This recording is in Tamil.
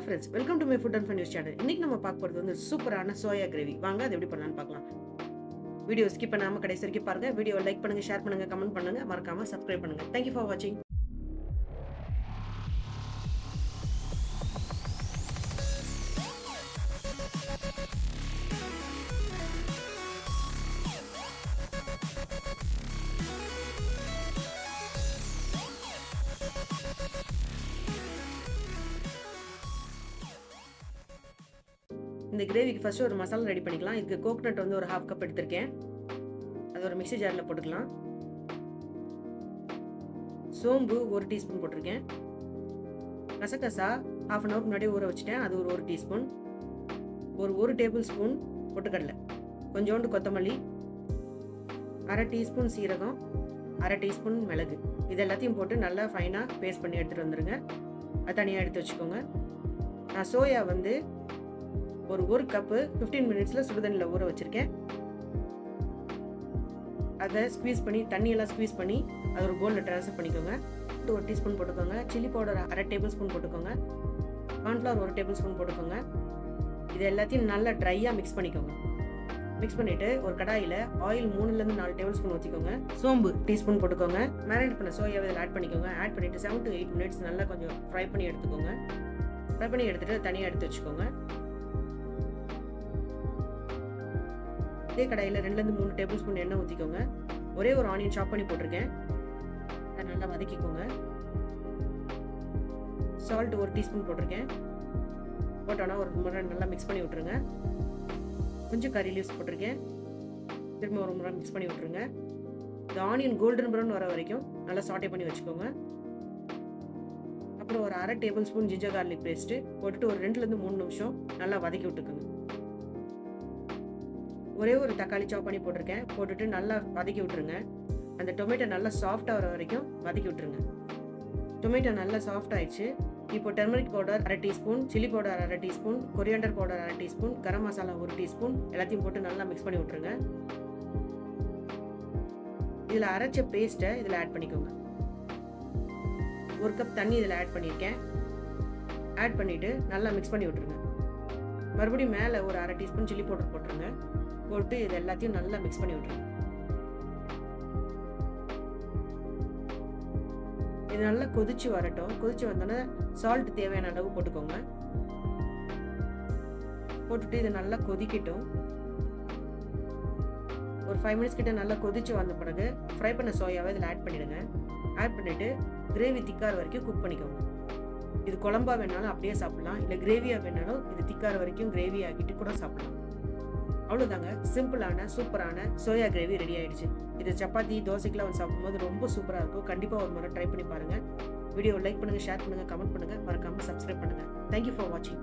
Hello friends welcome to my food and fun news channel இன்னைக்கு நம்ம பார்க்க போகிறது வந்து சூப்பரான சோயா கிரேவி வாங்க அது எப்படி பண்ணலான்னு பார்க்கலாம். வீடியோ ஸ்கிப் பண்ணாமல் கடைசி வரைக்கும் பாருங்கள் வீடியோ லைக் பண்ணுங்க ஷேர் பண்ணுங்க கமெண்ட் பண்ணுங்க. மறக்காம சப்ஸ்கிரைப் பண்ணுங்கள் தேங்க்யூ ஃபார் வாட்சிங் இந்த கிரேவிக்கு ஃபஸ்ட்டு ஒரு மசாலா ரெடி பண்ணிக்கலாம். இதுக்கு கோகனட் வந்து ஒரு ஹாஃப் கப் எடுத்திருக்கேன். அது ஒரு மிக்ஸி ஜாரில் போட்டுக்கலாம். சோம்பு ஒரு டீஸ்பூன் போட்டிருக்கேன். கசகசா ஹாஃப் அன் ஹவர் முன்னாடி ஊற வச்சுட்டேன். அது ஒரு ஒரு டீஸ்பூன் ஒரு ஒரு டேபிள் ஸ்பூன் பொட்டுக்கடலை. கொஞ்சோண்டு கொத்தமல்லி. அரை டீஸ்பூன் சீரகம். அரை டீஸ்பூன் மிளகு. இது எல்லாத்தையும் போட்டு நல்லா ஃபைனாக பேஸ்ட் பண்ணி எடுத்துகிட்டு வந்துடுங்க அது தனியாக எடுத்து வச்சுக்கோங்க. நான் சோயா வந்து ஒரு ஒரு கப்பு ஃபிஃப்டீன் மினிட்ஸில் சுடுதண்ணியில் ஊற வச்சுருக்கேன். அதை ஸ்க்வீஸ் பண்ணி தண்ணியெல்லாம் ஸ்க்வீஸ் பண்ணி அதை ஒரு போலில் ட்ரான்ஸ்ஃபர் பண்ணிக்கோங்க. ஒரு டீஸ்பூன் போட்டுக்கோங்க. சில்லி பவுடர் அரை டேபிள் ஸ்பூன் போட்டுக்கோங்க. கார்ன்ஃப்ளவர் ஒரு டேபிள் ஸ்பூன் போட்டுக்கோங்க. இது எல்லாத்தையும் நல்லா ட்ரையாக மிக்ஸ் பண்ணிக்கோங்க. மிக்ஸ் பண்ணிவிட்டு ஒரு கடாயில் ஆயில் மூணுலேருந்து நாலு டேபிள் ஸ்பூன் ஊற்றிக்கோங்க சோம்பு டீஸ்பூன் போட்டுக்கோங்க. மேரினேட் பண்ண சோயாவை இதில் ஆட் பண்ணிக்கோங்க. ஆட் பண்ணிவிட்டு செவன் டு எயிட் மினிட்ஸ் நல்லா கொஞ்சம் ஃப்ரை பண்ணி எடுத்துக்கோங்க. ஃப்ரை பண்ணி எடுத்துகிட்டு தனியாக எடுத்து வச்சுக்கோங்க. இதே கடையில் ரெண்டுலேருந்து மூணு டேபிள் ஸ்பூன் எண்ணெய் ஊற்றிக்கோங்க ஒரே ஒரு ஆனியன் சாப் பண்ணி போட்டிருக்கேன். அதை நல்லா வதக்கிக்கோங்க. சால்ட் ஒரு டீஸ்பூன் போட்டிருக்கேன். போட்டோன்னா ஒரு முறை நல்லா மிக்ஸ் பண்ணி விட்ருங்க கொஞ்சம் கறி லீவ்ஸ் போட்டிருக்கேன். திரும்ப ஒரு முறை மிக்ஸ் பண்ணி விட்ருங்க இந்த ஆனியன் கோல்டன் ப்ரௌன் வர வரைக்கும் நல்லா சாட்டே பண்ணி வச்சுக்கோங்க. அப்புறம் ஒரு அரை tablespoon ginger garlic paste போட்டுட்டு ஒரு ரெண்டுலேருந்து மூணு நிமிஷம் நல்லா வதக்கி விட்டுக்கோங்க. ஒரே ஒரு தக்காளி சாப் பண்ணி போட்டிருக்கேன். போட்டுட்டு நல்லா வதக்கி விட்ருங்க அந்த டொமேட்டோ நல்லா சாஃப்டாக வர வரைக்கும் வதக்கி விட்ருங்க டொமேட்டோ நல்லா சாஃப்ட் ஆயிடுச்சு. இப்போ டர்மரிக் பவுடர் அரை டீஸ்பூன் சில்லி பவுடர் அரை டீஸ்பூன் கொரியாண்டர் பவுடர் அரை டீஸ்பூன் கரம் மசாலா ஒரு டீஸ்பூன் எல்லாத்தையும் போட்டு நல்லா மிக்ஸ் பண்ணி விட்ருங்க இதில் அரைச்ச பேஸ்ட்டை இதில் ஆட் பண்ணிக்கோங்க. ஒரு கப் தண்ணி இதில் ஆட் பண்ணியிருக்கேன் ஆட் பண்ணிவிட்டு நல்லா மிக்ஸ் பண்ணி விட்ருங்க மறுபடியும் மேலே ஒரு அரை டீஸ்பூன் சில்லி பவுடர் போட்டுருங்க. போட்டு இது எல்லாத்தையும் நல்லா மிக்ஸ் பண்ணி விட்ருங்க இது நல்லா கொதிச்சு வரட்டும். கொதிச்சு வந்தோடனே சால்ட் தேவையான அளவு போட்டுக்கோங்க. போட்டுட்டு இது நல்லா கொதிக்கட்டும். ஒரு ஃபைவ் மினிட்ஸ் கிட்ட நல்லா கொதிச்சு வந்த பிறகு ஃப்ரை பண்ண சோயாவை இதில் ஆட் பண்ணிடுங்க. ஆட் பண்ணிவிட்டு கிரேவி திக்கார் வரைக்கும் குக் பண்ணிக்கோங்க. இது குழம்பா வேணாலும் அப்படியே சாப்பிடலாம். இல்லை கிரேவியாக வேணாலும் இது திக்கார வரைக்கும் கிரேவி ஆக்கிட்டு கூட சாப்பிடலாம். அவ்வளோதாங்க சிம்பிளான சூப்பரான சோயா கிரேவி ரெடி ஆயிடுச்சு. இது சப்பாத்தி தோசைக்கெலாம் வந்து சாப்பிடும்போது ரொம்ப சூப்பராக இருக்கும். கண்டிப்பாக ஒரு முறை ட்ரை பண்ணி பாருங்கள் வீடியோ லைக் பண்ணுங்கள் ஷேர் பண்ணுங்கள் கமெண்ட் பண்ணுங்கள் மறக்காமல் சப்ஸ்கிரைப் பண்ணுங்கள் தேங்க்யூ ஃபார் வாட்சிங்